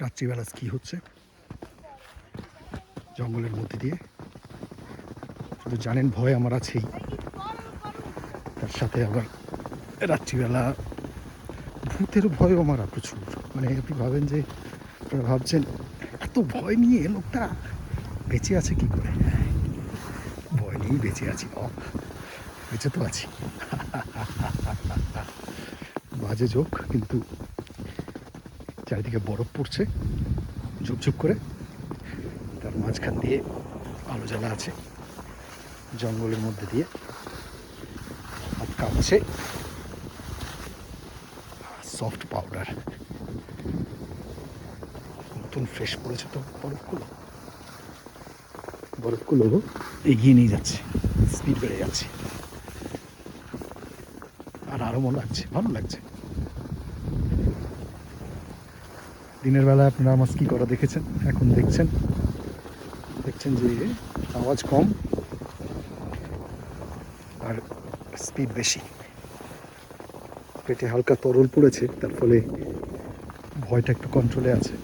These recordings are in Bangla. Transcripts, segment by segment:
রাত্রিবেলা স্কি হচ্ছে? জঙ্গলের মধ্যে দিয়ে। শুধু জানেন ভয় আমার আছেই। তার সাথে আবার রাত্রিবেলা ভূতের ভয়ও আমার প্রচুর। মানে আপনি ভাবেন যে, আপনারা ভাবছেন, এত ভয় নিয়ে লোকটা বেঁচে আছে কি করে? ভয় নিয়েই বেঁচে আছি বেঁচে তো আছি। বাজে যোগ কিন্তু চারিদিকে বরফ পড়ছে। ঝুপঝুপ করে। তার মাঝখান দিয়ে আলো জ্বালা আছে। জঙ্গলের মধ্যে দিয়ে হাত কাঁপছে। সফট পাউডার নতুন ফ্রেশ পড়েছে তো বরফগুলো। বরফগুলো এগিয়ে নিয়ে যাচ্ছে। স্পিড বেড়ে যাচ্ছে। আর আরামও লাগছে ভালো লাগছে। দিনের বেলা আপনারা আমার কি করা দেখেছেন এখন দেখছেন। দেখছেন যে আওয়াজ কম আর স্পিড বেশি। পেটে হালকা তরল পড়েছে তার ফলে ভয়টা একটু কন্ট্রোলে আছে।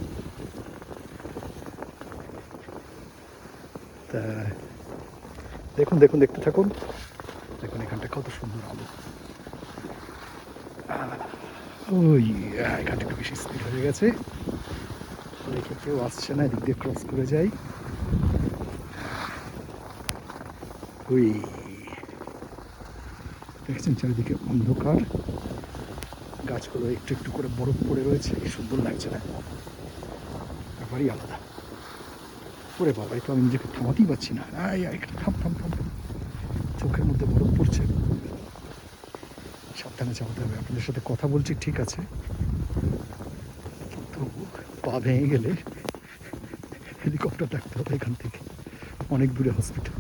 তা দেখুন দেখুন দেখতে থাকুন। দেখুন এখানটা কত সুন্দর আহ, ওই এখানটা একটু বেশি স্পিড হয়ে গেছে। দেখে কেউ আসছে না, এদিক দিয়ে ক্রস করে যাই। ওই, দেখেছেন চারিদিকে অন্ধকার। গাছগুলো একটু একটু করে বরফ পড়ে রয়েছে সুন্দর লাগছে না। ব্যাপারই আলাদা। ওরে বাবা তো আমি নিজেকে থামাতেই পারছি না। থাম থাম থাম। চোখের মধ্যে বরফ সাবধানে চালাতে হবে আপনাদের সাথে কথা বলছি, ঠিক আছে? তো পা ভেঙে গেলে হেলিকপ্টার ডাকতে হবে এখান থেকে। অনেক দূরে হসপিটাল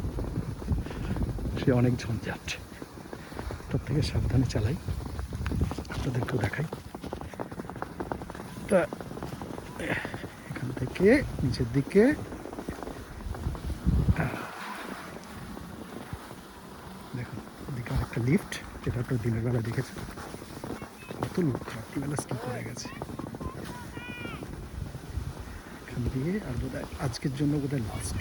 সে অনেক ঝঞ্ঝাট। তার থেকে সাবধানে চালাই। আপনাদেরকেও দেখাই। তা, এখান থেকে নিচের দিকে দেখুন ওদিকে একটা লিফট যেটা আপনার দিনের বেলা দেখেছেন কত লোক রাত্রিবেলা স্কি করে গেছে। এখান দিয়ে আর বোধ আজকের জন্য বোধ লাস্ট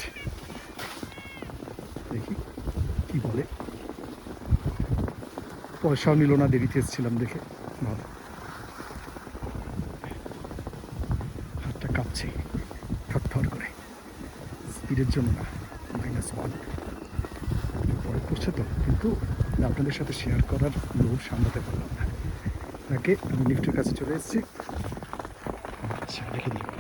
দেখি কি বলে। পয়সাও নিল না, দেরিতে এসেছিলাম দেখে। ভালো হাতটা কাঁপছে। থর করে। স্পিডের জন্য না মাইনাস ওয়ান পরে তো, কিন্তু আপনাদের সাথে শেয়ার করার লোভ সামলাতে পারলাম না। তাকে আমি লিফটের কাছে চলে এসেছি। আচ্ছা রেখে দিই